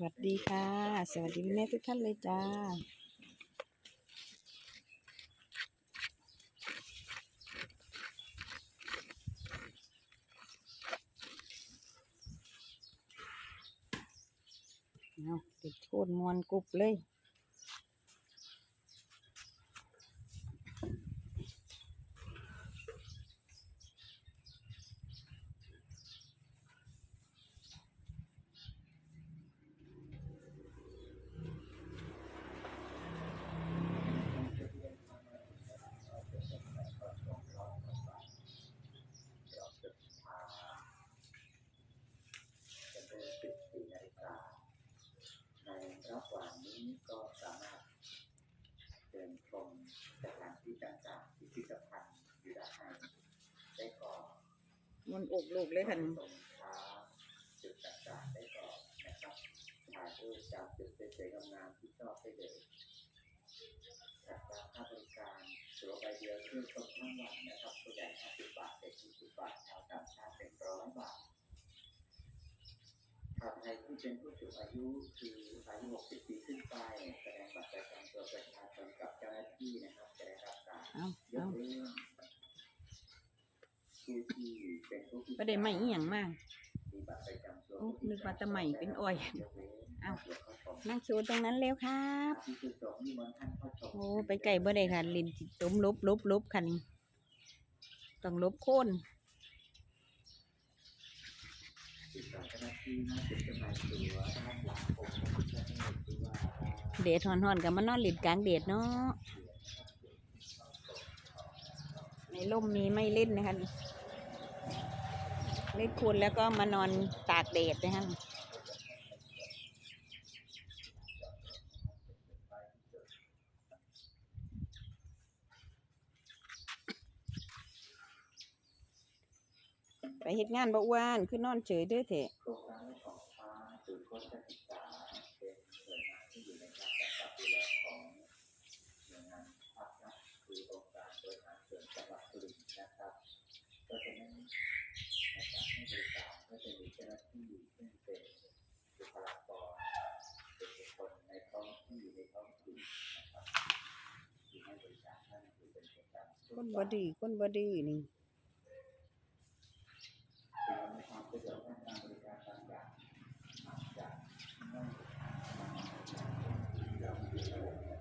วัสดีค่ะ สวัสดีแม่ทุกท่านเลยจ้าเอาติดโทษมวนกรุบเลย จนถึง14นาฬิกาในระหว่างนี้ก็สามารถเดินชมสถานที่ต่างๆพิพิธภัณฑ์อยู่ด้านในได้ก่อน มวนอกลูกเลยค่ะ ชมช้างจุดต่างๆได้ก่อนนะครับถ่ายรูปจากจุดสวยๆงามๆที่ชอบได้เลย อัตราค่าบริการตัวใบเดียวเที่ยวชมทั้งวันนะครับผู้ใหญ่50บาทเด็ก20บาทชาวต่างชาติเป็นร้อยบาทหากใครที่เป็นผู้สูงอายุคืออายุ60ปีขึ้นไปแสดงบัตรประจำตัวประชาชนกับเจ้าหน้าที่นะครับจะได้รับการยกเว้น ก็ได้ไม่อย่างมากโอ้นึกว่าจะไหม่เป็นอ้อยเอานั่งโชว์ตรงนั้นแล้วครับโอ้ไปไก่บ่ได้ค่ะลินต้มลบลบลบคันต้องลบโค่นเดทอนหอนกับมันนอนหลินกลางเดทเนาะ ในร่มมีไม่เล่นนะคะนี่เล่นโคนแล้วก็มานอนตากแดดนะคะไปเฮ็ดงานบ่อ้วนคือนอนเฉยเด้อเถอะ ก็จะนั้นในการให้บริการก็จะมีเจ้าหน้าที่ซึ่งเป็นบุคลากรเป็นบุคคลในท้องที่ในท้องถิ่นนะครับที่ให้บริการท่านคือเป็นประจำคนบดื้อคนบดีนี่ความสะดวกในการบริการต่างๆอาจจะไม่เราอยู่ในระบบ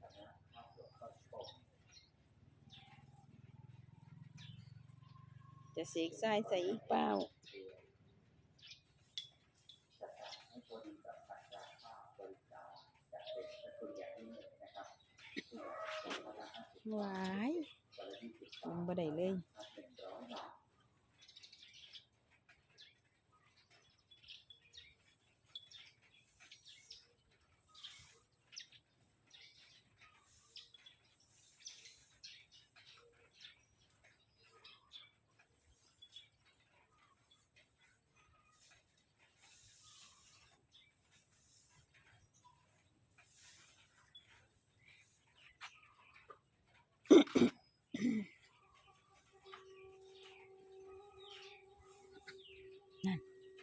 คณะภาพรวมก็ชม จะเสกทรายใส่อีกเปล่าจะทำให้บริการอัตราค่าบริการจะเป็นตัวอย่างนี้นะครับที่เราจะทำให้ หวาย กรณีศึก ล ษาง บ่ได้เลย หนึ่งร้อยบาท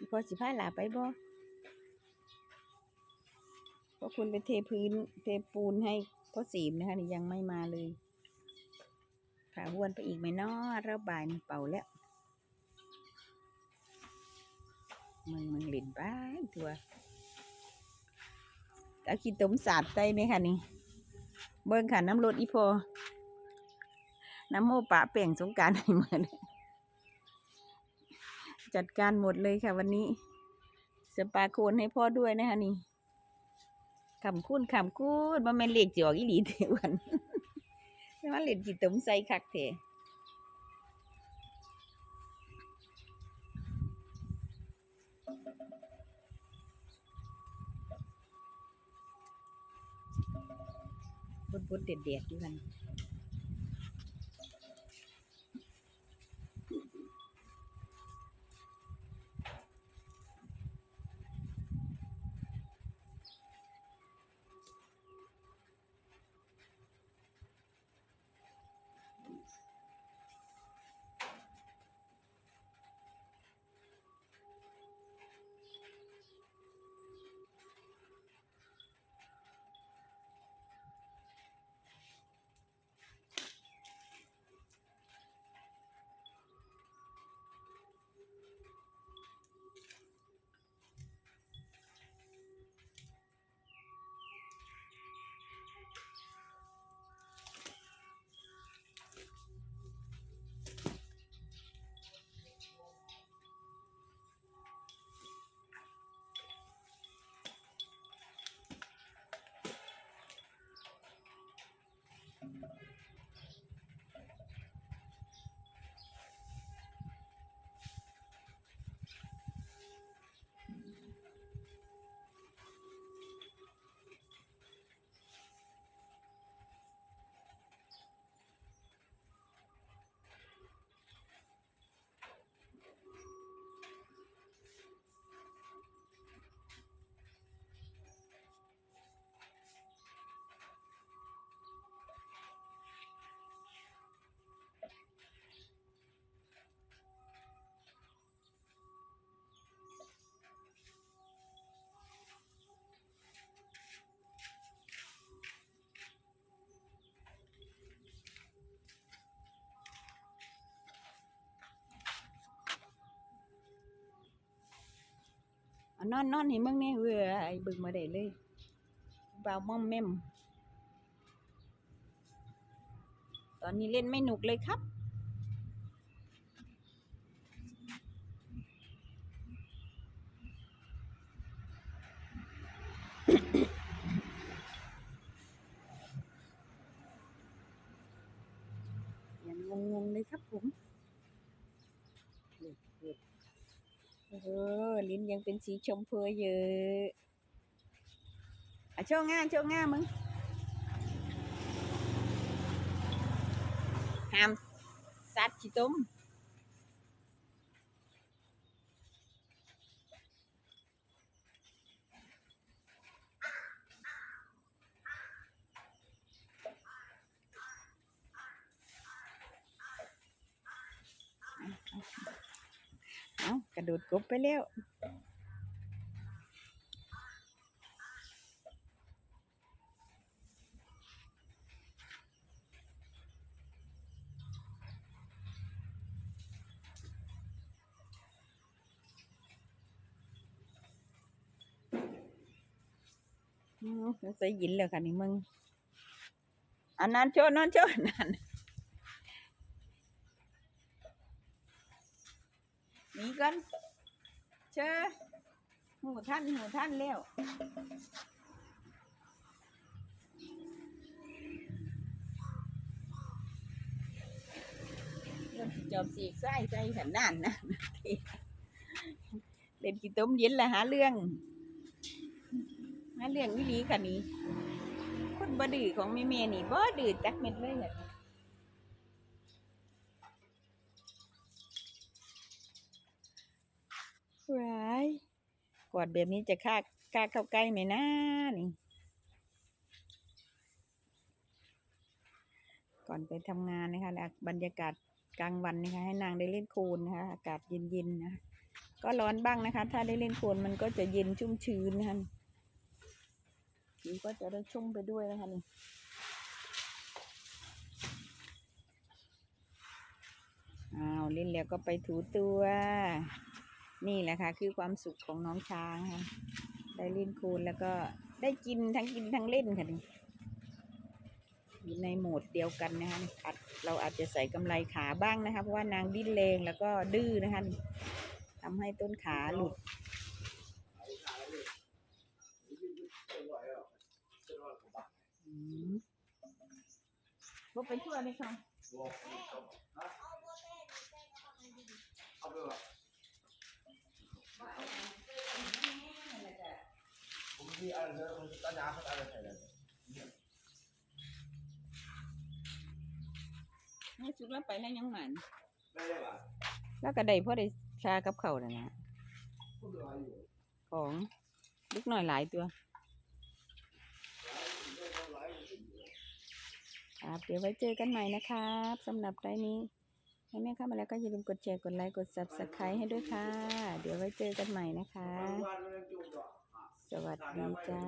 พอสิพาหลาไปบ่เพราะคุณไปเทพื้น เทปูนให้พ่อสีมนะคะนี่ยังไม่มาเลยขาวนไปอีกไหมนาะระบายนเป่าแล้วมึงมึงหลินบ้านทัวเอาขี้ตมสาดใส่ไหมคะนี่ เบิ่งค่ะน้ำรดอีพอ น้ำโมปะเป่งสงการให้เหมือน จัดการหมดเลยค่ะวันนี้สปาโคนให้พ่อด้วยนะคะนี่ขำคุ้นขำคุ้นบ่แม่นเล็กจิออกอีหลีเถอะวันแต่ว่าเล่นกี่ตมใส่คักเถอะบดบดเด็ดเด็ดๆอยู่กัน นอนนอนให้มึงเนี่เว้ยไอ้เบึงมาได้เลยเบาวม่อมแม่มตอนนี้เล่นไม่หนุกเลยครับ ยังงงๆเลยครับผม เออ ลิ้นยังเป็นสีชมพูอยู่อะโชว์ง่าโชว์ง่ามึงห้ามสัตว์ขี้ต้มเอากระโดดกบไปแล้วอืมใส่ยินแล้วค่ะนี่มึงอันนั้นโชว์นั่นโชว์นั่น หนีกันเชอหูท่านหูท่านแล้วเริ่มสิจอบสีกไส้ใจขันนั่นนะเล่นกี่ต้มเย็นละหาเรื่องหาเรื่องวิลีค่ะนี่คนบดื้อของแม่เมนี่บ่ดื้อจักเม็ดเลยอะ ว้ายกอดแบบนี้จะค่ากล้าเข้าใกล้ไหมนะนี่ก่อนไปทำงานนะคะบรรยากาศกลางวันนะคะ ให้นางได้เล่นโคลนนะคะอากาศเย็นๆนะคะก็ร้อนบ้างนะคะ ถ้าได้เล่นโคลนมันก็จะเย็นชุ่มชื้นนะคะผิวก็จะได้ชุ่มไปด้วยนะคะนี่อ้าวเล่นแล้วก็ไปถูตัว นี่แหละค่ะ คือความสุขของน้องช้างค่ะ ได้เล่นโคลนแล้วก็ได้กินทั้งกินทั้งเล่นค่ะนี่อยู่ในโหมดเดียวกันนะคะอาจเราอาจจะใส่กำไรขาบ้างนะคะเพราะว่านางดิ้นแรงแล้วก็ดื้อนะคะนี่ทำให้ต้นขาหลุดอืมบ่ไปทั่วเลยค่ะ ให้สุกแล้วไปแล้วยังหมันแล้วก็ได้พอได้ชากับเขาวนั่นแหละของลูกหน่อยหลายตัวครับเดี๋ยวไว้เจอกันใหม่นะครับสำหรับไลน์นี้ให้แม่เข้ามาแล้วก็อย่าลืมกดแชร์กดไลค์กด subscribe ให้ด้วยค่ะ เดี๋ยวไว้เจอกันใหม่นะคะ สวัสดีจ้า